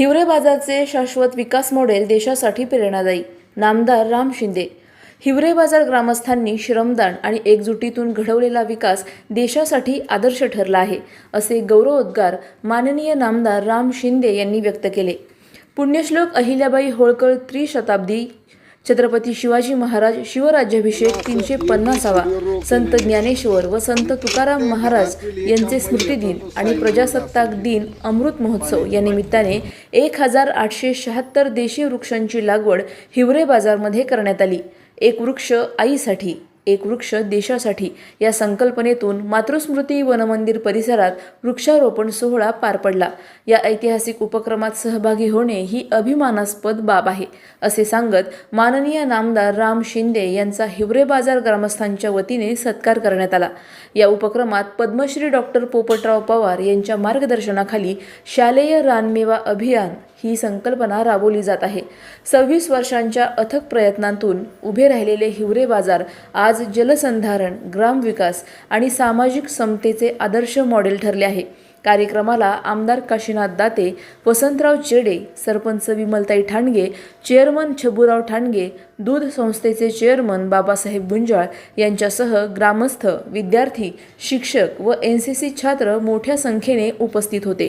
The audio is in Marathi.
हिवरे बाजारचे शाश्वत विकास मॉडेल देशासाठी प्रेरणादायी. नामदार राम शिंदे. हिवरे बाजार ग्रामस्थांनी श्रमदान आणि एकजुटीतून घडवलेला विकास देशासाठी आदर्श ठरला आहे असे गौरवोद्गार माननीय नामदार राम शिंदे यांनी व्यक्त केले. पुण्यश्लोक अहिल्याबाई होळकर त्रिशताब्दी छत्रपती शिवाजी महाराज शिवराज्याभिषेक तीनशे पन्नासावा संत ज्ञानेश्वर व संत तुकाराम महाराज यांचे स्मृतिदिन आणि प्रजासत्ताक दिन अमृत महोत्सव या निमित्ताने एक हजार आठशे शहात्तर देशी वृक्षांची लागवड हिवरे बाजारमध्ये करण्यात आली. एक वृक्ष आईसाठी एक वृक्ष देशासाठी या संकल्पनेतून मातृस्मृती वनमंदिर परिसरात वृक्षारोपण सोहळा पार पडला. या ऐतिहासिक उपक्रमात सहभागी होणे ही अभिमानास्पद बाब आहे असे सांगत माननीय नामदार राम शिंदे यांचा हिवरे बाजार ग्रामस्थांच्या वतीने सत्कार करण्यात आला. या उपक्रमात पद्मश्री डॉक्टर पोपटराव पवार यांच्या मार्गदर्शनाखाली शालेय रानमेवा अभियान ही संकल्पना राबवली जात आहे. सव्वीस वर्षांच्या अथक प्रयत्नांतून उभे राहिलेले हिवरे बाजार आज जलसंधारण ग्रामविकास आणि सामाजिक समतेचे आदर्श मॉडेल ठरले आहे. कार्यक्रमाला आमदार काशीनाथ दाते वसंतराव चेडे सरपंच विमलताई ठाणगे चेअरमन छबुराव ठाणगे दूध संस्थेचे चेअरमन बाबासाहेब गुंजाळ यांच्यासह ग्रामस्थ विद्यार्थी शिक्षक व एन सी सी छात्र मोठ्या संख्येने उपस्थित होते.